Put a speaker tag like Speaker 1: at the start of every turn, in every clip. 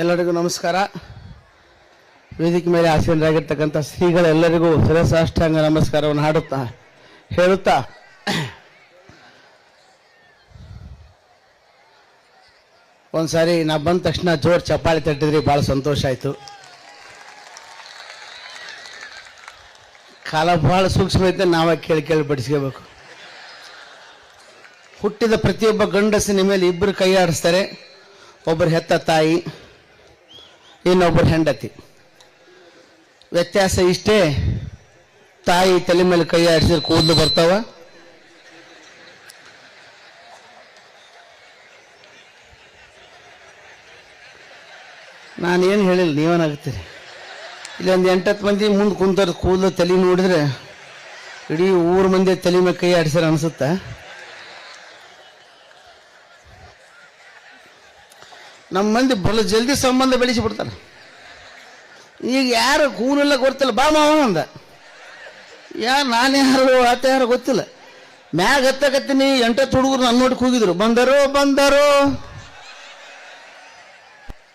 Speaker 1: ಎಲ್ಲರಿಗೂ ನಮಸ್ಕಾರ. ವೇದಿಕೆ ಮೇಲೆ ಆಸೀನರಾಗಿರ್ತಕ್ಕಂಥ ಶ್ರೀಗಳೆಲ್ಲರಿಗೂ ಸರಸಾಷ್ಟಾಂಗ ನಮಸ್ಕಾರವನ್ನು ಹಾಡುತ್ತಾ ಹೇಳುತ್ತಾ. ಒಂದ್ಸಾರಿ ನಾ ಬಂದ ತಕ್ಷಣ ಜೋರು ಚಪ್ಪಾಳಿ ತಟ್ಟಿದ್ರಿ, ಭಾಳ ಸಂತೋಷ ಆಯಿತು. ಕಾಲ ಭಾಳ ಸೂಕ್ಷ್ಮ ಐತೆ ನಾವೇ ಕೇಳಿ ಕೇಳಿ ಬಡಿಸ್ಕೋಬೇಕು. ಹುಟ್ಟಿದ ಪ್ರತಿಯೊಬ್ಬ ಗಂಡಸಿನ ಮೇಲೆ ಇಬ್ಬರು ಕೈ ಆಡಿಸ್ತಾರೆ ಒಬ್ಬರು ಹೆತ್ತ ತಾಯಿ. ಇನ್ನೊಬ್ಬರು ಹೆಂಡತಿ. ವ್ಯತ್ಯಾಸ ಇಷ್ಟೇ, ತಾಯಿ ತಲೆ ಮೇಲೆ ಕೈ ಆಡಿಸಿದ್ರೆ ಕೂದಲು ಬರ್ತಾವ? ನಾನೇನು ಹೇಳಿಲ್ಲ ನೀವೇನಾಗ್ತೀರಿ ಇಲ್ಲಿ ಒಂದು ಎಂಟತ್ತು ಮಂದಿ ಮುಂದೆ ಕುಂತಾರ ಕೂದಲು ತಲೆ ನೋಡಿದ್ರೆ, ಇಡೀ ಊರು ಮಂದಿ ತಲೆ ಮೇಲೆ ಕೈ ಆಡಿಸ್ಯಾರ ಅನ್ಸುತ್ತಾ? ನಮ್ಮ ಮಂದಿ ಬಲ ಜಲ್ದಿ ಸಂಬಂಧ ಬೆಳೆಸಿ ಬಿಡ್ತಾರೆ. ಈಗ ಯಾರು ಕೂನೆಲ್ಲ ಗೊತ್ತಿಲ್ಲ, ಬಾ ಮಾವ ಅಂದ. ಯಾ, ನಾನು ಯಾರು, ಆತ ಯಾರು ಗೊತ್ತಿಲ್ಲ. ಮ್ಯಾಗ ಹತ್ತಕತ್ತೀನಿ ಎಂಟತ್ತು ಹುಡುಗರು ನನ್ನ ನೋಡಿ ಕೂಗಿದ್ರು. ಬಂದರು ಬಂದರು.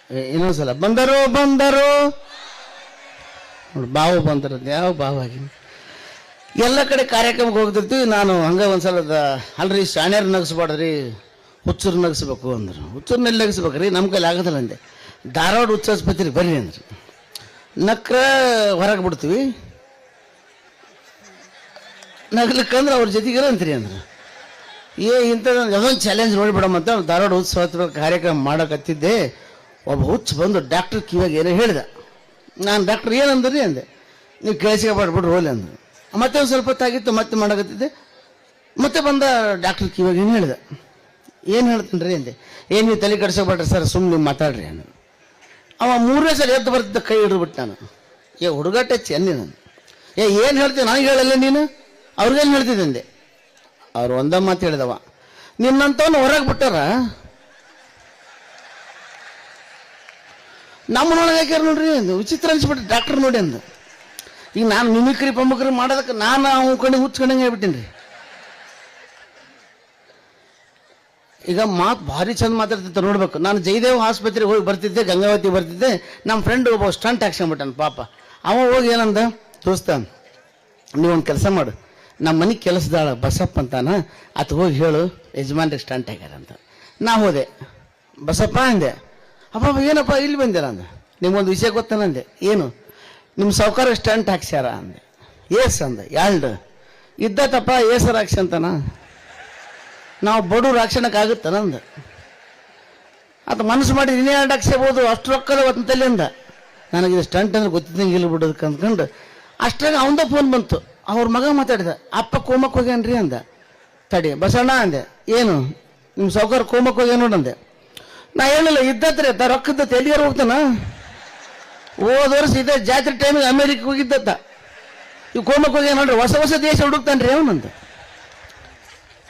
Speaker 1: ಇನ್ನೊಂದು ಇನ್ನೊಂದ್ಸಲ ಬಂದರು ಬಂದರು. ನೋಡಿ, ಬಾವು ಬಂದರು ಯಾವ ಬಾವು ಆಗಿ ಎಲ್ಲ ಕಡೆ ಕಾರ್ಯಕ್ರಮಕ್ಕೆ ಹೋಗ್ತಿರ್ತೀವಿ. ನಾನು ಹಂಗೆ ಒಂದ್ಸಲ ಅಲ್ರಿ, ಶಾಣ್ಯರು ನಗಿಸ್ಬಾರ್ದ್ರಿ. ಹುಚ್ಚರು ನಗಿಸ್ಬೇಕು ಅಂದ್ರು. ನಗಿಸ್ಬೇಕು. ರೀ ನಮ್ಮ ಕೈಲಿ ಆಗೋದಿಲ್ಲ ಅಂದೆ. ಧಾರವಾಡ ಹುಚ್ಚ ಆಸ್ಪತ್ರೆಗೆ ಬರ್ರಿ ಅಂದ್ರು. ನಕ್ರ ಹೊರಗೆ ಬಿಡ್ತೀವಿ. ನಗ್ಲಿಕ್ಕಂದ್ರೆ ಅವ್ರ ಜೊತೆಗಿರ ಅಂತೀರಿ ಅಂದ್ರೆ. ಏ ಇಂಥದ್ದು ಯಾವುದೊಂದು ಚಾಲೆಂಜ್ ನೋಡಿಬಿಡಮ್ಮಂತ ಧಾರವಾಡ ಉತ್ಸವ ಕಾರ್ಯಕ್ರಮ ಮಾಡಕತ್ತಿದ್ದೆ ಒಬ್ಬ ಹುಚ್ಚ ಬಂದು ಡಾಕ್ಟರ್ ಕಿವಾಗ ಏನೋ ಹೇಳಿದ. ನಾನು ಡಾಕ್ಟರ್ ಏನಂದ್ರಿ ಅಂದೆ. ನೀವು ಕೇಳಿಸ್ಕೊಬಾರ್ಬಿಡ್ರಿ ಹೋಲಿ ಅಂದ್ರು. ಮತ್ತೆ ಒಂದು ಸ್ವಲ್ಪ ಹೊತ್ತಾಗಿತ್ತು, ಮತ್ತೆ ಮಾಡಕತ್ತಿದ್ದೆ ಮತ್ತೆ ಬಂದ ಡಾಕ್ಟರ್ ಕಿವಾಗ ಏನು ಹೇಳಿದ. ಏನು ಹೇಳ್ತೀನಿ ರೀ ಅಂದೆ? ಏನು ನೀವು ತಲೆ ಕೆಡಿಸ್ಕೊಬೇಡ್ರಿ ಸರ್ ಸುಮ್ಮನೆ ಮಾತಾಡ್ರಿ ನಾನು ಅವ ಮೂರನೇ ಸಲ ಎದ್ದು ಬರ್ತಿದ್ದ ಕೈ ಹಿಡಿದ್ಬಿಟ್ಟು ನಾನು. ಏ, ಹುಡುಗಾಟ ಚೆನ್ನಿ ನಾನು ಏ, ಏನು ಹೇಳ್ತೀನಿ ನನಗೆ ಹೇಳಲ್ಲ ನೀನು? ಅವ್ರಿಗೇನು ಹೇಳ್ತಿದ್ದೆ ಅಂದೆ. ಅವ್ರು ಒಂದ ಮಾತು ಹೇಳಿದವ. ನಿನ್ನಂತವನು ಹೊರಗೆ ಬಿಟ್ಟಾರ? ನಮ್ಮನೊಳಗೆ ಯಾಕ್ಯಾರ ನೋಡ್ರಿ ಅಂದು? ವಿಚಿತ್ರ ಅನ್ಸ್ಬಿಟ್ಟು ಡಾಕ್ಟರ್ ನೋಡಿ ಅಂದು. ಈಗ ನಾನು ಮಿಮಿಕ್ರಿ ಪಂಬಕ್ರಿ ಮಾಡೋದಕ್ಕೆ ನಾನು ಅವ್ನ ಕಡೆ ಹುಚ್ಕೊಂಡಂಗೆ ಹೇಳ್ಬಿಟ್ಟೀನಿ ರೀ ಈಗ ಮಾತು ಭಾರಿ ಚಂದ ಮಾತಾಡ್ತಿತ್ತು ನೋಡ್ಬೇಕು. ನಾನು ಜಯದೇವ್ ಆಸ್ಪತ್ರೆಗೆ ಹೋಗಿ ಬರ್ತಿದ್ದೆ, ಗಂಗಾವತಿ ಬರ್ತಿದ್ದೆ. ನಮ್ಮ ಫ್ರೆಂಡ್ ಒಬ್ಬ ಸ್ಟಂಟ್ ಹಾಕ್ಸ್ಕೊಂಬಿಟ್ಟಾನ ಪಾಪ. ಅವ ಹೋಗಿ ಏನಂದ, ದೋಸ್ತ, ನೀವೊಂದು ಕೆಲಸ ಮಾಡು. ನಮ್ಮ ಮನೆ ಕೆಲಸದಾಳ ಬಸಪ್ಪ ಅಂತಾನ. ಆತ ಹೋಗಿ ಹೇಳು, ಯಜಮಾನ್ರಿಗೆ ಸ್ಟಂಟ್ ಹಾಕ್ಯಾರ ಅಂತ. ನಾ ಹೋದೆ. ಬಸಪ್ಪ, ಅಂದೆ. ಅಪ್ಪ ಏನಪ್ಪ, ಇಲ್ಲಿ ಬಂದಿರ ಅಂದ. ನಿಮ್ಗೊಂದು ವಿಷಯ ಗೊತ್ತಾನಂದೆ ಏನು? ನಿಮ್ಮ ಸಾವುಕಾರ ಸ್ಟಂಟ್ ಹಾಕ್ಸ್ಯಾರ, ಅಂದೆ. ಏಸ್ ಅಂದ. ಎರಡು ಇದ್ದತಪ್ಪ ಏಸರ್ ಹಾಕ್ಸಿ ಅಂತಾನ. ನಾವು ಬಡು ರಕ್ಷಣಕ್ಕಾಗುತ್ತೆ ನಂದು. ಅದು ಮನಸ್ಸು ಮಾಡಿ ಎರಡು ಹಾಕ್ಸ್ಬೋದು ಅಷ್ಟು ರೊಕ್ಕದ ಒಂದು ನನಗೆ ಇದು ಸ್ಟಂಟ್ ಅಂದ್ರೆ ಗೊತ್ತಿದ್ದಂಗೆ ಇಲ್ಲ ಬಿಡೋದಕ್ಕೆ ಅಂದ್ಕೊಂಡು ಅಷ್ಟ್ರಾಗ ಅವಂದ ಫೋನ್ ಬಂತು. ಅವ್ರ ಮಗ ಮಾತಾಡಿದ, ಅಪ್ಪ ಕೋಮಕ್ಕೆ ಹೋಗ್ಯಾನ್ರಿ ಅಂದ. ತಡಿ, ಬಸಣ್ಣ ಅಂದೆ, ಏನು? ನಿಮ್ಮ ಸೌಕರ್ ಕೋಮಕ್ಕೆ ಹೋಗ್ಯಾನ ನೋಡಂದೆ ನಾ ಹೇಳಿಲ್ಲ ಇದ್ದತ್ರಿ ತ ರೊಕ್ಕದ ಎಲ್ಲಿಗಾರ ಹೋಗ್ತಾನ? ಹೋದ ವರ್ಷ ಇದೇ ಜಾತ್ರೆ ಟೈಮಿಗೆ ಅಮೇರಿಕ ಹೋಗಿದ್ದತ್ತ ಈ ಕೋಮಕ್ಕೆ ಹೋಗ್ಯಾನ ನೋಡ್ರಿ, ಹೊಸ ಹೊಸ ದೇಶ ಹುಡುಕ್ತಾನ್ರಿ ಅವನಂತ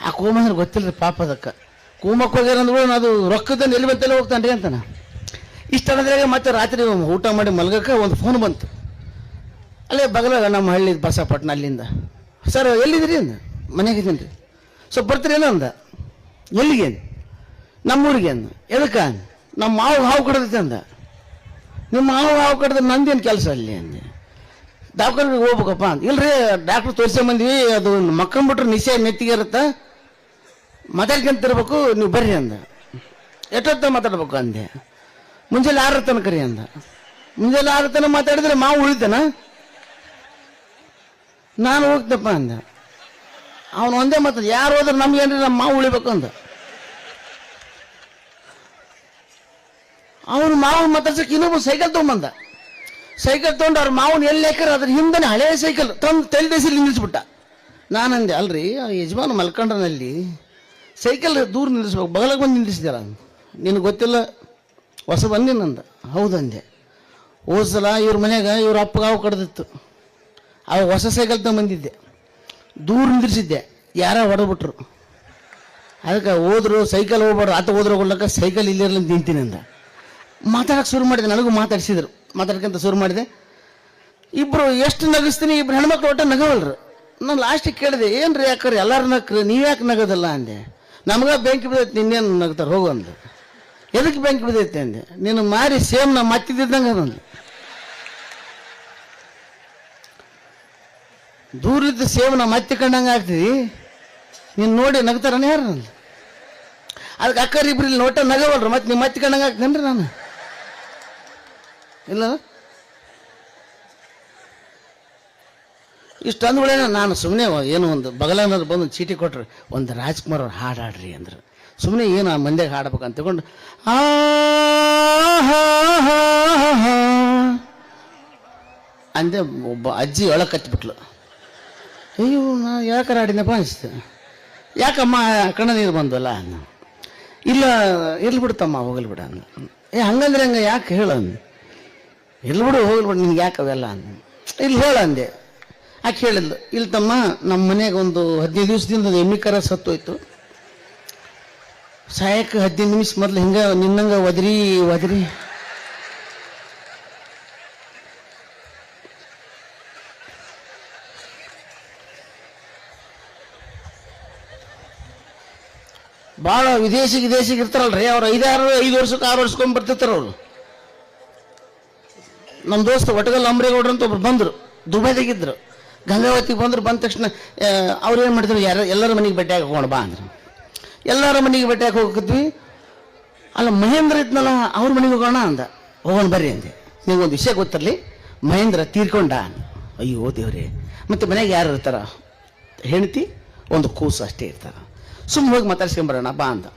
Speaker 1: ಆ ಕೋಮ ಅಂದ್ರೆ ಗೊತ್ತಿಲ್ಲ ಪಾಪ ಅದಕ್ಕೆ. ಕೂಮಕ್ಕೆ ಹೋಗ್ಯಾರ ನಾನು ಅದು ರೊಕ್ಕದ ಎಲ್ಲಿ ಬಂತೆಲ್ಲ ಹೋಗ್ತಾನೆ ರೀ ಅಂತಾನ ಇಷ್ಟಂದ್ರೆ ಮತ್ತೆ ರಾತ್ರಿ ಊಟ ಮಾಡಿ ಮಲ್ಗಕ್ಕೆ ಒಂದು ಫೋನ್ ಬಂತು. ಅಲ್ಲೇ ಬಗಲಾಗ ನಮ್ಮ ಹಳ್ಳಿ ಬಸಪಟ್ನ ಅಲ್ಲಿಂದ. ಸರ್, ಎಲ್ಲಿದ್ದೀರಿ? ಅಂದ. ಮನೆಗೆ ಇದ್ದೀನಿ ರೀ. ಸ್ವಲ್ಪ ಬರ್ತೀರೇನೋ ಅಂದ. ಎಲ್ಲಿಗೆ? ಅಂದ? ನಮ್ಮೂರಿಗೆ, ಅಂದ. ಎದಕ್ಕೆ? ನಮ್ಮ ಮಾವು ಹಾವು ಕಡ್ದೈತೆ, ಅಂದ. ನಿಮ್ಮ ಮಾವು ಹಾವು ಕಡ್ದ್ರೆ ನಂದೇನು ಕೆಲಸ ಅಲ್ಲಿ? ಅಂದೆ. ದವಾಖಾನೆಗೆ ಹೋಗ್ಬೇಕಪ್ಪ ಅಂತ ಇಲ್ರಿ, ಡಾಕ್ಟ್ರ್ ತೋರಿಸ್ಕೊಂಬಂದ್ವಿ ಬಂದ್ವಿ, ಅದು ಮಕ್ಕಂಬಿಟ್ರೆ ನಿಶೆ ನೆತ್ತಿಗೆ ಇರುತ್ತೆ? ಮಾತಾಡ್ಕೊಂತಿರ್ಬೇಕು ನೀವು ಬರ್ರಿ ಅಂದ. ಎಷ್ಟೊತ್ತ ಮಾತಾಡ್ಬೇಕು ಅಂದೆ. ಮುಂಜಾನೆ ಆರ ತನಕ ರೀ ಅಂದ. ಮುಂಜಾನೆ ಆರ ತನಕ ಮಾತಾಡಿದ್ರೆ ಮಾವು ಉಳಿತಾನ? ನಾನು ಹೋಗ್ತಪ್ಪ ಅಂದ. ಅವನು ಒಂದೇ ಮಾತಾಡ ಯಾರು ಹೋದ್ರೆ ನಮ್ಗೇನ್ರಿ ನಮ್ಮ ಮಾವು ಉಳಿಬೇಕು ಅಂದ. ಅವನು ಮಾವು ಮಾತಾಡ್ಸಕ್ಕೆ ಇನ್ನೊಬ್ಬ ಸೈಕಲ್ ತೊಗೊಂಬಂದ. ಸೈಕಲ್ ತೊಗೊಂಡು ಅವ್ರ ಮಾವನ ಎಲ್ಲಿ ಹಾಕ್ಯಾರ ಅದ್ರ ಹಿಂದನೆ ಹಳೆ ಸೈಕಲ್ ತಂದು ತಲೆ ನಿಲ್ಲಿಸ್ಬಿಟ್ಟ. ನಾನಂದೆ, ಅಲ್ರಿ ಯಜಮಾನ ಮಲ್ಕೊಂಡ್ರನಲ್ಲಿ ಸೈಕಲ್ ದೂರ ನಿಲ್ಲಿಸ್ಬೇಕು ಬಗಲಾಗ ಬಂದು ನಿಲ್ಲಿಸಿದಾರ ನಿನಗೆ ಗೊತ್ತಿಲ್ಲ? ಹೊಸ ಬಂದಿನಂದ ಹೌದಂದೆ ಹೋದ ಸಲ ಇವ್ರ ಮನ್ಯಾಗ ಇವ್ರ ಅಪ್ಪಗೆ ಹಾವು ಕಡ್ದಿತ್ತು. ಆ ಹೊಸ ಸೈಕಲ್ ತಗೊಂಬಂದಿದ್ದೆ ದೂರ ನಿಲ್ಲಿಸಿದ್ದೆ ಯಾರ ಹೊಡೆದ್ಬಿಟ್ರು. ಅದಕ್ಕೆ ಹೋದ್ರು, ಸೈಕಲ್ ಹೋಗ್ಬಾರ್ದು. ಆತ ಹೋದ್ರೆ ಹೋಗ್ಲಕ್ಕ ಸೈಕಲ್ ಇಲ್ಲಿರಲಿ ನಿಂತೀನಿ ಅಂದ. ಮಾತಾಡಕ್ಕೆ ಶುರು ಮಾಡಿದೆ. ನನಗೂ ಮಾತಾಡಿಸಿದ್ರು. ಮಾತಾಡ್ಕಂತ ಶುರು ಮಾಡಿದೆ. ಇಬ್ಬರು ಎಷ್ಟು ನಗಿಸ್ತೀನಿ? ಇಬ್ರು ಹೆಣ್ಮಕ್ಳು ಒಟ್ಟು ನಗವಲ್ರು. ನಾನು ಲಾಸ್ಟಿಗೆ ಕೇಳಿದೆ ಏನು ರೀ ಯಾಕ್ರಿ? ಎಲ್ಲರೂ ನಕ್ರಿ ನೀವು ಯಾಕೆ ನಗೋದಲ್ಲ? ಅಂದೆ. ನಮಗ ಬೆಂಕಿ ಬಿದ್ದೈತೆ ನಿನ್ನೇನು ನಗ್ತಾರೆ? ಹೋಗು ಅಂದ. ಎದಕ್ಕೆ ಬೆಂಕಿ ಬಿದ್ದೈತೆ ಅಂದೆ? ನೀನು ಮಾರಿ ಸೇಮ್ ನಮ್ಮ ಮತ್ತಿದ್ದಂಗೆ ಅದೊಂದು ದೂರದ ಸೇವನ ಮತ್ತೆ ಕಂಡಂಗೆ ಆಗ್ತೀವಿ ನೀನು ನೋಡಿ ನಗ್ತಾರನ ಯಾರು ನಾನು ಅದಕ್ಕೆ ಅಕ್ಕರಿಬ್ರು ಇಲ್ಲಿ ನೋಟ ನಗವಲ್ರು, ಮತ್ತೆ ನೀವು ಮತ್ತೆ ಕಂಡಂಗೆ ಆಗ್ತೇನ್ರಿ ನಾನು? ಇಲ್ಲ? ಇಷ್ಟು ಅಂದ್ಗಳೇನ ನಾನು ಸುಮ್ಮನೆ ಏನು ಒಂದು ಬಗಲನ್ನೋರು ಬಂದು ಚೀಟಿ ಕೊಟ್ರು ಒಂದು ರಾಜ್ಕುಮಾರ್ ಅವ್ರು ಹಾಡು ಹಾಡ್ರಿ ಅಂದ್ರು. ಸುಮ್ಮನೆ ಏನು ಆ ಮಂದ್ಯಾಗ ಹಾಡ್ಬೇಕು ಅಂತ ತಗೊಂಡು, ಆ ಅಂದೆ ಒಬ್ಬ ಅಜ್ಜಿ ಒಳಗೆ ಕತ್ತಿಬಿಟ್ಲು ಅಯ್ಯೋ, ನಾ ಯಾಕಾರ ಆಡಿನಪ್ಪ ಅನಿಸ್ತು. ಯಾಕಮ್ಮ, ಕಣ್ಣ ನೀರು ಬಂದಲ್ಲ ಅನ್ನ ಇಲ್ಲ, ಇರ್ಲಿ ಬಿಡುತ್ತಮ್ಮ ಹೋಗಲಿ ಬಿಡ ಅಂದ ಏ, ಹಂಗಂದ್ರೆ ಹಂಗೆ ಯಾಕೆ ಹೇಳು? ಅಂದೆ ಇರ್ಲಿ ಬಿಡು, ಹೋಗಲಿ ಬಿಡು, ನಿನ್ಗೆ ಯಾಕೆ ಅವೆಲ್ಲ? ಅಂದ ಇಲ್ಲಿ ಹೇಳು, ಅಂದೆ. ಆಕೆ ಹೇಳಿದ್ಲು? ಇಲ್ಲಿ ತಮ್ಮ ನಮ್ಮ ಮನೆಗೆ ಒಂದು ಹದಿನೈದು ದಿವಸದಿಂದ ಎಮ್ಮಿ ಕರ ಸತ್ತೋಯ್ತು. ಸಾಯಕ್ಕೆ ಹದಿನೈದು ನಿಮಿಷ ಮೊದಲು ಹಿಂಗೆ ನಿನ್ನಂಗೆ ಒದರಿ ಒದರಿ. ಭಾಳ ವಿದೇಶಿ ವಿದೇಶಿಗೆ ಇರ್ತಾರಲ್ರಿ, ಅವ್ರು ಐದಾರು, ಐದು ವರ್ಷಕ್ಕೆ ಆರು ವರ್ಷಕ್ಕೊಮ್ಮೆ ಬರ್ತಿರ್ತಾರ ಅವರು. ನಮ್ಮ ದೋಸ್ತ ಒಟಗಲ್ ಅಂಬ್ರೇಗೌಡ್ರು ಅಂತ ಒಬ್ರು ಬಂದರು ದುಬೈದಾಗಿದ್ರು ಗಂಗಾವತಿಗೆ ಬಂದ್ರೆ ಬಂದ ತಕ್ಷಣ ಅವ್ರು ಏನು ಮಾಡಿದ್ರು ಯಾರು, ಎಲ್ಲರ ಮನೆಗೆ ಭೇಟಿಯಾಗಿ ಹೋಗೋಣ ಬಾ ಅಂದ್ರೆ. ಎಲ್ಲರ ಮನೆಗೆ ಭೇಟಿಯಾಗಿ ಹೋಗಿದ್ವಿ ಅಲ್ಲ, ಮಹೇಂದ್ರ ಇದ್ನಲ್ಲ, ಅವ್ರ ಮನೆಗೆ ಹೋಗೋಣ ಅಂದ. ಹೋಗೋಣ ಬರ್ರಿ ಅಂದೆ. ನಿಮ್ಗೊಂದು ವಿಷಯ ಗೊತ್ತಿರಲಿ? ಮಹೇಂದ್ರ ತೀರ್ಕೊಂಡ ಅಯ್ಯೋ ದೇವ್ರಿ, ಮತ್ತೆ ಮನೆಗೆ ಯಾರು ಇರ್ತಾರ? ಹೆಂಡತಿ, ಒಂದು ಕೂಸು ಅಷ್ಟೇ ಇರ್ತಾರ. ಸುಮ್ಮನೆ ಹೋಗಿ ಮಾತಾಡ್ಸ್ಕೊಂಬರೋಣ ಬಾ ಅಂದ.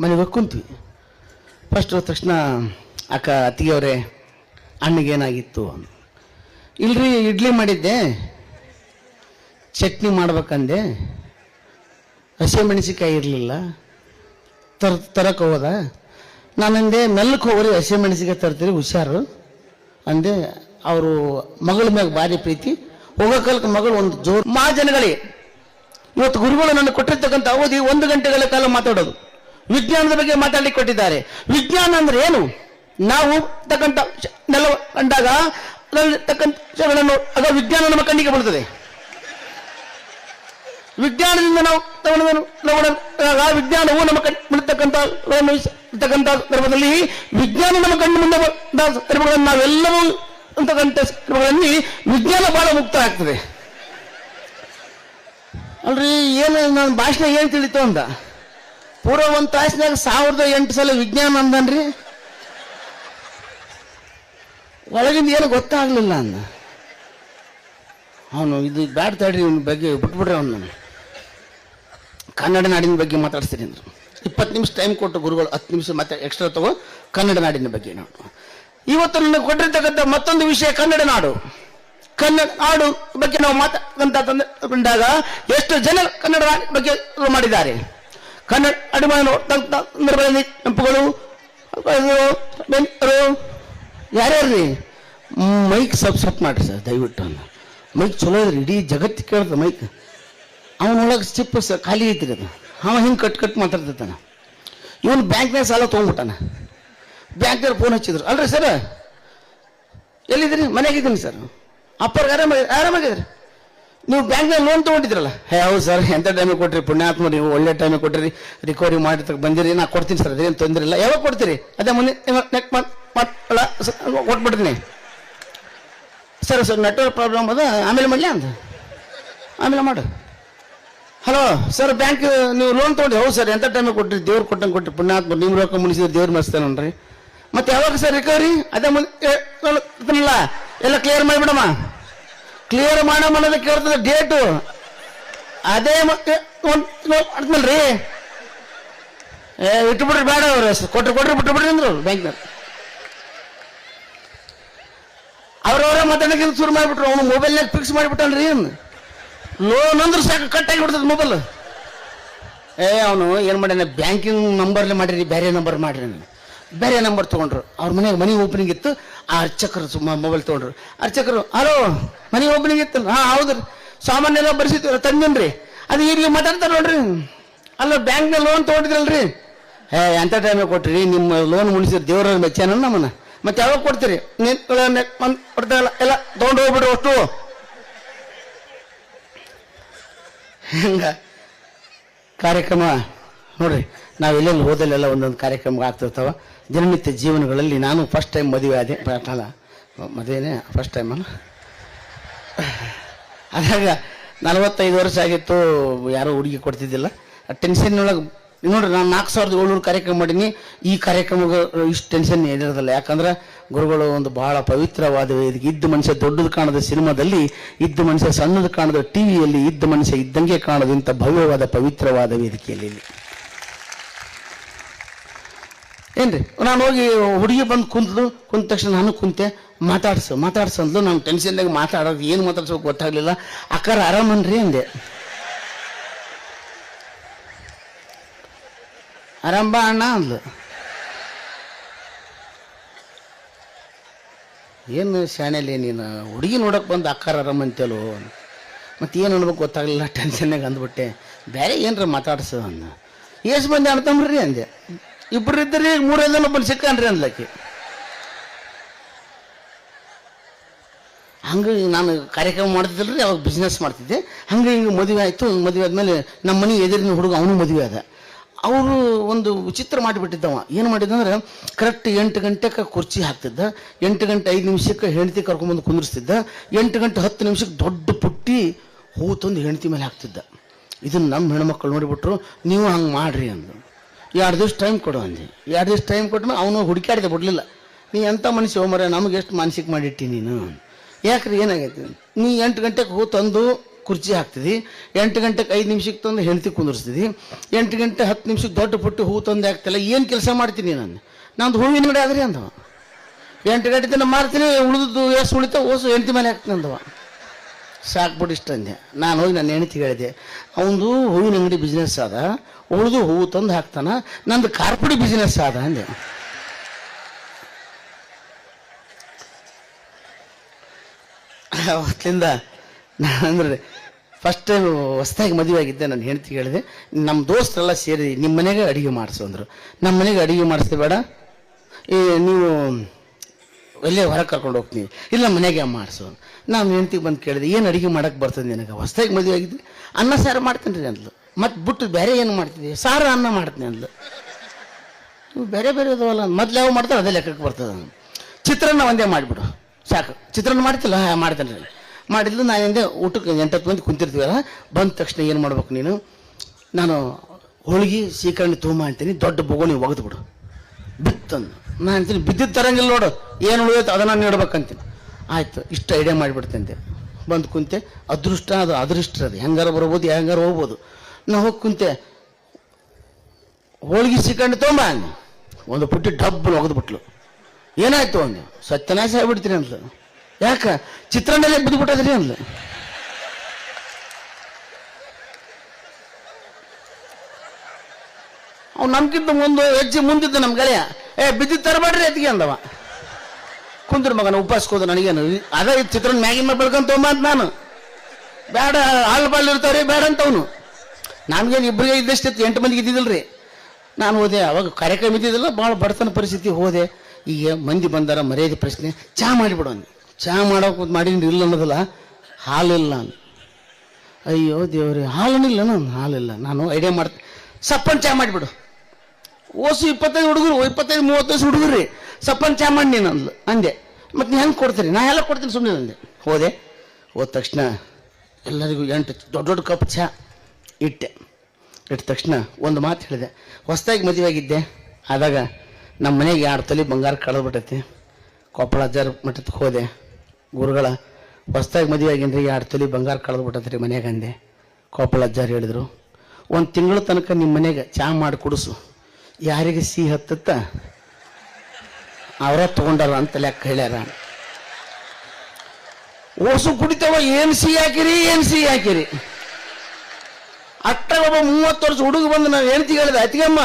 Speaker 1: ಮನೆಗೆ ಹೋಗಿ ಕುಂತ್ವಿ. ಫಸ್ಟ್ ಹೋದ ತಕ್ಷಣ, ಅಕ್ಕ ಅತ್ತಿಗೆಯವರೇ ಅಣ್ಣಗೇನಾಗಿತ್ತು. ಇಲ್ರಿ, ಇಡ್ಲಿ ಮಾಡಿದ್ದೆ. ಚಟ್ನಿ ಮಾಡ್ಬೇಕಂದೆ. ಹಸಿಮೆಣಸಿಕಾಯಿ ಇರಲಿಲ್ಲ. ತರ ತರಕ್ಕೆ ಹೋದ. ನಾನಂದೆ ಮೆಲ್ಲಕ್ಕೆ ಹೋಗ್ರಿ ಹಸಿಮೆಣಸಿಕಾಯಿ ತರ್ತೀರಿ, ಹುಷಾರು. ಅಂದೆ ಅವರು ಮಗಳ ಮ್ಯಾಗ ಭಾರಿ ಪ್ರೀತಿ. ಹೋಗೋ ಕಾಲಕ್ಕೆ ಮಗಳು ಒಂದು ಜೋರು ಮಹಾಜನಗಳೇ ಇವತ್ತು ಗುರುಗಳು ನನಗೆ ಕೊಟ್ಟಿರ್ತಕ್ಕಂಥ ಅವಧಿ ಒಂದು ಗಂಟೆಗಳ ಕಾಲ ಮಾತಾಡೋದು. ವಿಜ್ಞಾನದ ಬಗ್ಗೆ ಮಾತಾಡಲಿಕ್ಕೆ ಕೊಟ್ಟಿದ್ದಾರೆ. ವಿಜ್ಞಾನ ಅಂದ್ರೆ ಏನು? ನಾವು ತಕ್ಕಂಥ ನೆಲ ಕಂಡಾಗ ತಕ್ಕಂಥ ಅದರ ವಿಜ್ಞಾನ ನಮ್ಮ ಕಣ್ಣಿಗೆ ಬೀಳ್ತದೆ ವಿಜ್ಞಾನದಿಂದ ನಾವು ತಗೊಂಡು ವಿಜ್ಞಾನವು ನಮ್ಮ ಕಣ್ಣು ಸಂದರ್ಭದಲ್ಲಿ ವಿಜ್ಞಾನ ನಮ್ಮ ಕಣ್ಣು ಮುಂದೆ ಸಂದರ್ಭಗಳನ್ನು ನಾವೆಲ್ಲವೂ ಅಂತಕ್ಕಂಥ ಸಂದರ್ಭಗಳಲ್ಲಿ ವಿಜ್ಞಾನ ಬಹಳ ಮುಕ್ತ ಆಗ್ತದೆ ಅಲ್ರಿ, ಏನು ನನ್ನ ಭಾಷಣ ಏನು ತಿಳಿತು ಅಂದ? ಪೂರ್ವ ಒಂದು ತಾಸಿನಾಗ ಸಾವಿರದ ಎಂಟು ಸಲ ವಿಜ್ಞಾನ ಅಂದನ್ರಿ. ಒಳಗಿಂದ ಏನು ಗೊತ್ತಾಗ್ಲಿಲ್ಲ ಅಂದ. ಅವನು, ಇದು ಬ್ಯಾಡ್ ತಡ್ರಿ, ಇವನ ಬಗ್ಗೆ ಬಿಟ್ಬಿಡ್ರಿ ಅವನು ಕನ್ನಡ ನಾಡಿನ ಬಗ್ಗೆ ಮಾತಾಡ್ತೀನಿ ಅಂದರು. ಇಪ್ಪತ್ತು ನಿಮಿಷ ಟೈಮ್ ಕೊಟ್ಟು ಗುರುಗಳು ಹತ್ತು ನಿಮಿಷ ಮತ್ತೆ ಎಕ್ಸ್ಟ್ರಾ ತಗೋ ಕನ್ನಡ ನಾಡಿನ ಬಗ್ಗೆ ನಾವು ಇವತ್ತು ನನಗೆ ಕೊಟ್ಟಿರ್ತಕ್ಕಂಥ ಮತ್ತೊಂದು ವಿಷಯ ಕನ್ನಡ ನಾಡು. ಕನ್ನಡ ನಾಡು ಬಗ್ಗೆ ನಾವು ಮಾತಾಡಂತ ತಂದಾಗ ಎಷ್ಟು ಜನ ಕನ್ನಡ ಬಗ್ಗೆ ಮಾಡಿದ್ದಾರೆ. ಕನ್ನಡ ಅಡಿಮಾನ ಸಂದರ್ಭದಲ್ಲಿ ನೆನಪುಗಳು ಯಾರ್ಯಾರ್ರಿ? ಮೈಕ್ ಸಬ್ ಸಪ್ ಮಾಡ್ರಿ ಸರ್, ದಯವಿಟ್ಟು. ಮೈಕ್ ಚಲೋ ಇದ್ರಿ ಇಡೀ ಜಗತ್ತು ಕೇಳ್ದ ಮೈಕ್. ಅವನೊಳಗೆ ಸ್ಟಿಪ್ ಸ ಖಾಲಿ ಐತ್ರಿ ಅದು. ಅವ ಹಿಂಗೆ ಕಟ್ ಕಟ್ ಮಾತಾಡ್ತಿರ್ತಾನ. ಇವನು ಬ್ಯಾಂಕ್ನಾಗ ಸಾಲ ತೊಗೊಂಬಿಟ್ಟಾನ. ಬ್ಯಾಂಕ್ನಾಗ ಫೋನ್ ಹಚ್ಚಿದ್ರು. ಅಲ್ರಿ ಸರ್ ಎಲ್ಲಿದ್ದೀರಿ? ಮನೆಗಿದ್ದೀನಿ ಸರ್ ಅಪ್ಪರ್ಗೆ ಆರಾಮ ಆರಾಮಾಗಿದ್ರಿ? ನೀವು ಬ್ಯಾಂಕ್ನಾಗ ಲೋನ್ ತೊಗೊಂಡಿದ್ರಲ್ಲ? ಹೇ, ಹೌದು ಸರ್ ಎಂಥ ಟೈಮಿಗೆ ಕೊಟ್ರಿ? ಪುಣ್ಯಾತ್ಮ, ನೀವು ಒಳ್ಳೆ ಟೈಮಿಗೆ ಕೊಟ್ಟಿರಿ ರಿಕವರಿ ಮಾಡಿ ಬಂದಿರಿ. ನಾ ಕೊಡ್ತೀನಿ ಸರ್ ಅದೇನು ತೊಂದರೆ ಇಲ್ಲ. ಯಾವಾಗ ಕೊಡ್ತೀರಿ? ಅದೇ ಮುಂದೆ ನೆಕ್ ಕೊಟ್ಬಿಡ್ತೀನಿ ಸರ್ ಸರ್ ನೆಟ್ವರ್ಕ್ ಪ್ರಾಬ್ಲಮ್ ಅದ. ಆಮೇಲೆ ಮಾಡಲಿ ಅಂತ ಆಮೇಲೆ ಮಾಡು. ಹಲೋ ಸರ್ ಬ್ಯಾಂಕ್ ನೀವು ಲೋನ್ ತೊಗೊಂಡ್ರಿ. ಹೌದು ಸರ್ ಎಂಥ ಟೈಮಿಗೆ ಕೊಟ್ಟಿರಿ ದೇವ್ರು ಕೊಟ್ಟಂಗೆ ಕೊಟ್ಟು ಪುಣ್ಯಾತ್ಮ ನಿಮ್ಮ ರೊಕ್ಕ ಮುನಿಸಿದ್ರೆ ದೇವ್ರು ಮರ್ಸ್ತಾನೆ ಮತ್ತೆ ಯಾವಾಗ ಸರ್ ರಿಕವರಿ ಅದೇ ಮುಂದಿಲ್ಲ ಎಲ್ಲ ಕ್ಲಿಯರ್ ಮಾಡಿಬಿಡಮ್ಮ. ಕ್ಲಿಯರ್ ಮಾಡಮ್ಮ ಕೇಳ್ತದೆ ಡೇಟು ಅದೇ ಮಾಡ್ತನಲ್ರಿ ಏ ಇಟ್ಬಿಡ್ರಿ ಬೇಡ ಅವ್ರು ಕೊಟ್ಟರು ಕೊಟ್ರಿ ಬಿಟ್ಟು ಬಿಡ್ರಿ ಅಂದ್ರು ಬ್ಯಾಂಕ್ನವ್ರು. ಅವ್ರವ್ರ ಮಾತಾಡೋಕೆ ಶುರು ಮಾಡಿಬಿಟ್ರು. ಅವನು ಮೊಬೈಲ್ನಾಗ ಫಿಕ್ಸ್ ಮಾಡಿಬಿಟ್ಟನ್ರಿ ಲೋನ್ ಅಂದ್ರೆ ಸಾಕು ಕಟ್ಟಾಗಿ ಬಿಡ್ತದೆ ಮೊಬೈಲ್ ಏ, ಅವನು ಏನು ಮಾಡ್ಯಾನ? ಬ್ಯಾಂಕಿಂಗ್ ನಂಬರ್ಲೆ ಮಾಡಿರಿ, ಬೇರೆ ನಂಬರ್ ಮಾಡ್ರಿ ಬೇರೆ ನಂಬರ್ ತೊಗೊಂಡ್ರು. ಅವ್ರ ಮನೆಗೆ ಮನೆ ಓಪನಿಂಗ್ ಇತ್ತು, ಆ ಅರ್ಚಕರು ಸುಮ್ಮ ಮೊಬೈಲ್ ತೊಗೊಂಡ್ರು. ಅರ್ಚಕರು, ಹಲೋ, ಮನೆ ಓಪನಿಂಗ್ ಇತ್ತು. ಹಾಂ ಹೌದ್ರಿ ಸಾಮಾನ್ಯ ಎಲ್ಲ ಬರ್ಸಿದ್ವಿ ತಂದಿನ್ರಿ ಅದು ಈಗ ಮಾತಾಡ್ತಾರೆ ನೋಡ್ರಿ. ಅಲ್ಲ ಬ್ಯಾಂಕ್ನ ಲೋನ್ ತೊಗೊಂಡಿದ್ರಲ್ರಿ ಏ ಎಂಥ ಟೈಮಿಗೆ ಕೊಟ್ರಿ? ನಿಮ್ಮ ಲೋನ್ ಮುಣಿಸಿದ್ರೆ ದೇವ್ರ ಮೆಚ್ಚಾನ ನಮ್ಮನ್ನ. ಮತ್ತೆ ಯಾವಾಗ ಕೊಡ್ತೀರಿ? ನಿಂತ್ಕೊಳ್ಳೋ ಕೊಡ್ತಾ ಇಲ್ಲ ಎಲ್ಲ ತೊಗೊಂಡು ಹೋಗ್ಬಿಡ್ರಿ ಅಷ್ಟು. ಹಿಂಗ. ಕಾರ್ಯಕ್ರಮ, ನೋಡ್ರಿ, ನಾವು ಎಲ್ಲೆಲ್ಲಿ ಹೋದಲ್ಲೆಲ್ಲ ಒಂದೊಂದು ಕಾರ್ಯಕ್ರಮ ಆಗ್ತಿರ್ತಾವ. ದಿನನಿತ್ಯ ಜೀವನಗಳಲ್ಲಿ ನಾನು ಫಸ್ಟ್ ಟೈಮ್ ಮದುವೆ ಆದೆ. ಅಲ್ಲ, ಮದುವೆನೇ ಫಸ್ಟ್ ಟೈಮ್ ಅಲ್ಲ. ಅದಾಗ ನಲವತ್ತೈದು ವರ್ಷ ಆಗಿತ್ತು, ಯಾರೂ ಹುಡುಗಿ ಕೊಡ್ತಿದ್ದಿಲ್ಲ. ಟೆನ್ಷನ್ ಒಳಗೆ ನೋಡ್ರಿ, ನಾನು ನಾಲ್ಕು ಸಾವಿರದ ಏಳ್ನೂರು ಕಾರ್ಯಕ್ರಮ ಮಾಡೀನಿ. ಈ ಕಾರ್ಯಕ್ರಮಕ್ಕೆ ಇಷ್ಟು ಟೆನ್ಷನ್ ಏನಿರೋದಿಲ್ಲ ಯಾಕಂದ್ರೆ ಗುರುಗಳು ಒಂದು ಬಹಳ ಪವಿತ್ರವಾದ ವೇದಿಕೆ. ಇದ್ದ ಮನುಷ್ಯ ದೊಡ್ಡದು ಕಾಣದ ಸಿನಿಮಾದಲ್ಲಿ, ಇದ್ದ ಮನುಷ್ಯ ಸಣ್ಣದು ಕಾಣದ ಟಿವಿಯಲ್ಲಿ, ಇದ್ದ ಮನುಷ್ಯ ಇದ್ದಂಗೆ ಕಾಣೋದು ಇಂಥ ಭವ್ಯವಾದ, ಪವಿತ್ರವಾದ ವೇದಿಕೆಯಲ್ಲಿ ಏನ್ರಿ? ನಾನು ಹೋಗಿ ಹುಡುಗಿ ಬಂದು ಕುಂತಲು, ಕುಂತ ತಕ್ಷಣ ನಾನು ಕುಂತೆ, ಮಾತಾಡ್ಸು ಮಾತಾಡ್ಸು ಅಂದ್ಲು. ನಾನು ಟೆನ್ಷನ್ದಾಗ ಮಾತಾಡೋದು, ಏನು ಮಾತಾಡ್ಸೋಕೆ ಗೊತ್ತಾಗ್ಲಿಲ್ಲ. ಅಕ್ಕಾರ ಆರಾಮನ್ರಿ ಅಂದೆ. ಆರಾಮ್ ಬಾ ಅಣ್ಣ ಅಂದ್ಲು. ಏನು ಶಾಣೆಲಿ ನೀನು ಹುಡುಗಿ ನೋಡಕ್ಕೆ ಬಂದು ಅಕ್ಕಾರ ಆರಾಮ್ ಅಂತೇಳು ಮತ್ತೆ ಏನು ಅನ್ಬೇಕು ಗೊತ್ತಾಗಲಿಲ್ಲ ಟೆನ್ಷನ್ನಾಗ ಅಂದ್ಬಿಟ್ಟೆ. ಬೇರೆ ಏನರ ಮಾತಾಡ್ಸು ಅನ್ನ ಏಸು ಮಂದಿ ಅಣ್ತಂಬ್ರಿ ಅಂದೆ. ಇಬ್ಬರು ಇದ್ದರೆ ಮೂರೇ ಜನ ಒಬ್ಬನು ಸಿಕ್ಕನ್ರಿ ಅಂದ್ಲಕ್ಕೆ ಹಂಗೆ ನಾನು ಕಾರ್ಯಕ್ರಮ ಮಾಡ್ತಿದ್ದಿಲ್ರಿ, ಅವಾಗ ಬಿಸ್ನೆಸ್ ಮಾಡ್ತಿದ್ದೆ. ಹಂಗೆ ಹಿಂಗೆ ಮದುವೆ ಆಯಿತು, ಮದುವೆ ಆದಮೇಲೆ ನಮ್ಮ ಮನೆ ಎದುರಿನ ಹುಡುಗ ಅವನು ಮದುವೆ ಆದ. ಅವರು ಒಂದು ವಿಚಿತ್ರ ಮಾಡಿಬಿಟ್ಟಿದ್ದವ. ಏನು ಮಾಡಿದಂದ್ರೆ ಕರೆಕ್ಟ್ ಎಂಟು ಗಂಟೆಗೆ ಕುರ್ಚಿ ಹಾಕ್ತಿದ್ದ. ಎಂಟು ಗಂಟೆ ಐದು ನಿಮಿಷಕ್ಕೆ ಹೆಂಡತಿ ಕರ್ಕೊಂಬಂದು ಕುಂದಿರ್ಸ್ತಿದ್ದ. ಎಂಟು ಗಂಟೆ ಹತ್ತು ನಿಮಿಷಕ್ಕೆ ದೊಡ್ಡ ಪುಟ್ಟಿ ಹೂ ತಂದು ಹೆಂಡತಿ ಮೇಲೆ ಹಾಕ್ತಿದ್ದ. ಇದನ್ನು ನಮ್ಮ ಹೆಣ್ಮಕ್ಳು ನೋಡಿಬಿಟ್ರು, ನೀವು ಹಂಗೆ ಮಾಡ್ರಿ ಅಂದು ಎರಡು ದಿವ್ಸ ಟೈಮ್ ಕೊಡು ಅಂದೆ ಎರಡು ದಿವ್ಸ ಟೈಮ್ ಕೊಟ್ಟು ಅವನು ಹುಡುಕಾಡ್ದೆ ಬಿಡಲಿಲ್ಲ. ನೀ ಎಂಥ ಮನುಷ್ಯ ಮರ ನಮಗೆ ಎಷ್ಟು ಮಾನಸಿಕ ಮಾಡಿಟ್ಟಿ ನೀನು? ಯಾಕ್ರಿ ಏನಾಗೈತಿ? ನೀ ಎಂಟು ಗಂಟೆಗೆ ಹೂ ತಂದು ಕುರ್ಚಿ ಹಾಕ್ತಿದ್ವಿ ಎಂಟು ಗಂಟೆಗೆ ಐದು ನಿಮಿಷಕ್ಕೆ ತಂದು ಹೆಂಡತಿ ಕುಂದಿರ್ಸ್ತಿದ್ವಿ ಎಂಟು ಗಂಟೆ ಹತ್ತು ನಿಮಿಷಕ್ಕೆ ದೊಡ್ಡ ಪುಟ್ಟು ಹೂ ತಂದು ಹಾಕ್ತಿಲ್ಲ ಏನು ಕೆಲಸ ಮಾಡ್ತೀನಿ ನಾನು? ನಂದು ಹೂವಿನ ಅಂಗಡಿ ಆದ್ರಿ ಅಂದವ. ಎಂಟು ಗಂಟೆ ತನಕ ಮಾರ್ತೀನಿ ಉಳಿದು ಎಷ್ಟು ಉಳಿತಾ ಓಸು ಹೆಂಡತಿ ಮನೆ ಹಾಕ್ತೀನಿ ಅಂದವ. ಸಾಕ್ಬಿಟ್ಟು ಇಷ್ಟ ಅಂದೆ. ನಾನು ಹೋಗಿ ನನ್ನ ಹೆಂಡತಿ ಹೇಳಿದೆ ಅವನದು ಹೂವಿನ ಅಂಗಡಿ ಬಿಸ್ನೆಸ್ ಆದ ಉಳಿದು ಹೂವು ತಂದು ಹಾಕ್ತಾನ. ನಂದು ಕಾರ್ಪುಡಿ ಬಿಸ್ನೆಸ್ ಆದ ಅಂದೆ. ಅವತ್ತಿಂದ ನಾನು ಅಂದ್ರೆ ಫಸ್ಟ್ ಟೈಮ್ ಹೊಸ್ದಾಗಿ ಮದುವೆ ಆಗಿದ್ದೆ ನನ್ನ ಹೆಂಡತಿ ಹೇಳಿದೆ ನಮ್ಮ ದೋಸ್ತರೆಲ್ಲ ಸೇರಿ ನಿಮ್ಮ ಮನೆಗೆ ಅಡುಗೆ ಮಾಡಿಸು ಅಂದರು. ನಮ್ಮ ಮನೆಗೆ ಅಡುಗೆ ಮಾಡಿಸ್ದೆ ಬೇಡ, ಈ ನೀವು ಎಲ್ಲೇ ಹೊರಗೆ ಕರ್ಕೊಂಡು ಹೋಗ್ತೀನಿ, ಇಲ್ಲ ಮನೆಗೆ ಮಾಡಿಸು ನಾನು ಹೆಂಡ್ತಿಗೆ ಬಂದು ಕೇಳಿದೆ, ಏನು ಅಡುಗೆ ಮಾಡಕ್ಕೆ ಬರ್ತದೆ ನಿನಗೆ? ಹೊಸ್ದಾಗಿ ಮದುವೆ ಆಗಿದ್ದೆ, ಅನ್ನ ಸಾರು ಮಾಡ್ತೀನಿ ರೀ ಅಂದ್ಲು. ಮತ್ತು ಬಿಟ್ಟು ಬೇರೆ ಏನು ಮಾಡ್ತಿದ್ದೆ? ಸಾರು, ಅನ್ನ ಮಾಡ್ತೀನಿ ಅಂದ್ಲು. ನೀವು ಬೇರೆ ಬೇರೆ ಇದಾವಲ್ಲ ಮೊದ್ಲು ಯಾವ ಮಾಡ್ತಾರೆ ಅದೇ ಲೆಕ್ಕಕ್ಕೆ ಬರ್ತದೆ ಚಿತ್ರಾನ್ನ ಒಂದೇ ಮಾಡಿಬಿಡು, ಸಾಕು. ಚಿತ್ರಾನ್ನ ಮಾಡ್ತಿಲ್ಲ, ಹಾಂ ಮಾಡ್ತೇನೆ ರೀ ಮಾಡಿದ್ಲು ನಾನಿಂದೆ ಊಟಕ್ಕೆ ಎಂಟತ್ತು ಮಂದಿ ಕುಂತಿರ್ತೀವಲ್ಲ, ಬಂದ ತಕ್ಷಣ ಏನು ಮಾಡ್ಬೇಕು ನೀನು? ನಾನು ಹೋಳಿಗೆ, ಸೀಕರಣೆ ತೂಮ ಅಂತೀನಿ, ದೊಡ್ಡ ಬೊಗೋಣಿ ಒಗೆದ್ಬಿಡು ಬಿತ್ತಂದು ನಾನು ಅಂತೀನಿ ಬಿದ್ದಿದ್ದು ತರಂಗಿಲ್ಲ ನೋಡು, ಏನು ಉಳಿಯುತ್ತೆ ಅದನ್ನು ನೀಡ್ಬೇಕಂತೀನಿ. ಆಯ್ತು, ಇಷ್ಟು ಐಡಿಯಾ ಮಾಡಿಬಿಡ್ತಂತೆ ಬಂದು ಕುಂತೆ, ಅದೃಷ್ಟ ಅದು ಅದೃಷ್ಟ ಅದು. ಹೆಂಗಾರ ಬರ್ಬೋದು, ಹೆಂಗಾರ ಹೋಗ್ಬೋದು. ನಾ ಹೋಗಿ ಕುಂತೆ, ಹೋಳಿಗೆ ಸಿಕ್ಕಂಡು ತೊಂಬ ಒಂದು ಪುಟ್ಟಿ ಡಬ್ಬು ಒಗೆದ್ಬಿಟ್ಲು ಏನಾಯ್ತು ಅಂದೆ? ಸತ್ಯನಾಶ ಆಗ್ಬಿಡ್ತೀನಿ ಅಂದ್ಲು. ಯಾಕ? ಚಿತ್ರಾನ್ನಲ್ಲೇ ಬಿದ್ದುಬಿಟ್ಟದ್ರಿ ಅಂದ್ಲು. ಅವ್ನು ನಮ್ಗಿಂತ ಮುಂದೆ, ಹೆಜ್ಜೆ ಮುಂದಿದ್ದ ನಮ್ಮ ಗೆಳೆಯ. ಏ ಬಿದ್ದಿದ್ದು ತರಬೇಡ್ರಿ ಅತ್ತಿಗೆ ಅಂದವ. ಕುಂದ್ರ ಮಗನ ಉಪಾಸ್ಕೋದ ನನಗೇನು ಅದ ಇದು ಚಿತ್ರನ ಮ್ಯಾಗಿನ ಮೇಲೆ ಬೆಳ್ಕೊಂತ ಅಂತ ನಾನು. ಬೇಡ ಹಾಲು ಬಾಲ್ ಇರ್ತಾವ್ರಿ ಬೇಡ ಅಂತ ಅವನು. ನಮ್ಗೇನು ಇಬ್ಬರಿಗೆ ಇದ್ದಷ್ಟಿತ್ತು ಎಂಟು ಮಂದಿಗೆ ಇದ್ದಿದ್ದಿಲ್ರಿ. ನಾನು ಹೋದೆ, ಅವಾಗ ಕಾರ್ಯಕ್ರಮ ಇದ್ದಿದ್ದಿಲ್ಲ, ಭಾಳ ಬಡತನ ಪರಿಸ್ಥಿತಿ ಹೋದೆ. ಈಗ ಮಂದಿ ಬಂದಾರ, ಮರ್ಯಾದೆ ಪ್ರಶ್ನೆ ಚಹಾ ಮಾಡಿಬಿಡು ಅಂದೆ ಚಹಾ ಮಾಡೋಕೆ ಮಾಡೀನಿ ಇಲ್ಲ ಅನ್ನೋದಲ್ಲ, ಹಾಲಿಲ್ಲ ಅಂದ ಅಯ್ಯೋ ದೇವ್ರಿ, ಹಾಲನಿಲ್ಲ ನಾನು ಹಾಲಿಲ್ಲ. ನಾನು ಐಡಿಯಾ ಮಾಡ್ತೀನಿ ಸಪ್ಪನ್ ಚಹಾ ಮಾಡಿಬಿಡು. ಓಸು ಇಪ್ಪತ್ತೈದು ಹುಡುಗರು ಇಪ್ಪತ್ತೈದು ಮೂವತ್ತು ವಯಸ್ಸು ಹುಡುಗರು ಸಪ್ಪನ್ ಚಹಾ ಮಾಡಿ ನೀನು ಅಂದ್ಲು ಅಂದೆ. ಮತ್ತು ನೀ ಹೆಂಗೆ ಕೊಡ್ತೀರಿ? ನಾ ಎಲ್ಲ ಕೊಡ್ತೀನಿ ಸುಮ್ಮನೆ ಅಂದೆ. ಹೋದೆ. ಹೋದ ತಕ್ಷಣ ಎಲ್ಲರಿಗೂ ಎಂಟು ದೊಡ್ಡ ದೊಡ್ಡ ಕಪ್ ಚಹಾ ಇಟ್ಟೆ. ಇಟ್ಟ ತಕ್ಷಣ ಒಂದು ಮಾತು ಹೇಳಿದೆ. ಹೊಸದಾಗಿ ಮದುವೆ ಆಗಿದ್ದೆ. ಆದಾಗ ನಮ್ಮ ಮನೆಗೆ ಎರಡು ತಲೆ ಬಂಗಾರ ಕಳೆದ್ಬಿಟ್ಟೈತಿ. ಕೊಪ್ಪಳ ಜರ್ ಮಠಕ್ಕೆ ಹೋದೆ. ಗುರುಗಳ ಹೊಸ್ದಾಗಿ ಮದುವೆ ಆಗಿನ್ರಿ ಎರಡು ತೊಲಿ ಬಂಗಾರ ಕಳೆದು ರೀ ಅಂದೆ. ಕೊಪ್ಪಳ ಅಜ್ಜಾರು ಹೇಳಿದರು, ಒಂದು ತಿಂಗಳ ತನಕ ನಿಮ್ಮ ಮನೆಗೆ ಚಹಾ ಮಾಡಿ ಕುಡಿಸು. ಯಾರಿಗೆ ಸಿಹಿ ಹತ್ತತ್ತ? ಅವರ ತಗೊಂಡಾರ ಅಂತ ಲೆಕ್ಕ ಹೇಳ್ಯಾರ. ಓಸು ಕುಡಿತವ, ಏನು ಸಿಹಿ ಹಾಕಿರಿ, ಏನು ಸಿಹಿ ಹಾಕಿರಿ? ಅಟ್ಟ ಒಬ್ಬ ಮೂವತ್ತು ವರ್ಷ ಹುಡುಗ ಬಂದು ನಾವು ಹೇಳ್ತಿ ಹೇಳಿದೆ ಅತಿಗಮ್ಮ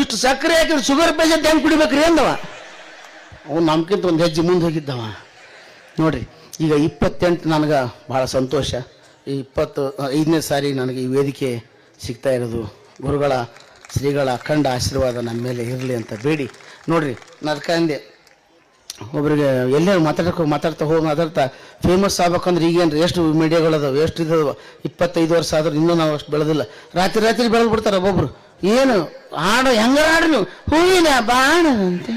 Speaker 1: ಇಷ್ಟು ಸಕ್ಕರೆ ಹಾಕಿದ್ರೆ ಶುಗರ್ ಪೇಷಂಟ್ ಹೆಂಗೆ ಕುಡಿಬೇಕ್ರಿ? ಅಂದವ. ಅವ್ನು ನಮ್ಗಿಂತ ಒಂದು ಹೆಜ್ಜೆ ಮುಂದೆ ಹೋಗಿದ್ದವ. ನೋಡ್ರಿ, ಈಗ ಇಪ್ಪತ್ತೆಂಟು ನನಗೆ ಭಾಳ ಸಂತೋಷ. ಈ ಇಪ್ಪತ್ತು, ಐದನೇ ಸಾರಿ ನನಗೆ ಈ ವೇದಿಕೆ ಸಿಗ್ತಾ ಇರೋದು. ಗುರುಗಳ, ಶ್ರೀಗಳ ಅಖಂಡ ಆಶೀರ್ವಾದ ನನ್ನ ಮೇಲೆ ಇರಲಿ ಅಂತ ಬೇಡಿ. ನೋಡ್ರಿ ನರ್ಕಂದೆ ಒಬ್ರಿಗೆ ಎಲ್ಲರೂ ಮಾತಾಡಕ್ಕೆ ಮಾತಾಡ್ತಾ ಹೋಗಿ ಮಾತಾಡ್ತಾ ಫೇಮಸ್ ಆಗ್ಬೇಕಂದ್ರೆ ಈಗೇನು ಎಷ್ಟು ಮೀಡಿಯಾಗಳದಾವೆ ಎಷ್ಟು ಇದಾವ ಇಪ್ಪತ್ತೈದು ವರ್ಷ ಆದ್ರೂ ಇನ್ನೂ ನಾವು ಅಷ್ಟು ಬೆಳೆದಿಲ್ಲ. ರಾತ್ರಿ ರಾತ್ರಿ ಬೆಳೆದು ಬಿಡ್ತಾರೆ ಒಬ್ಬೊಬ್ರು. ಏನು, ಹಾಡು ಹೆಂಗ ಹಾಡು ನೀವು? ಹೂವಿನ ಬಾಣದಂತೆ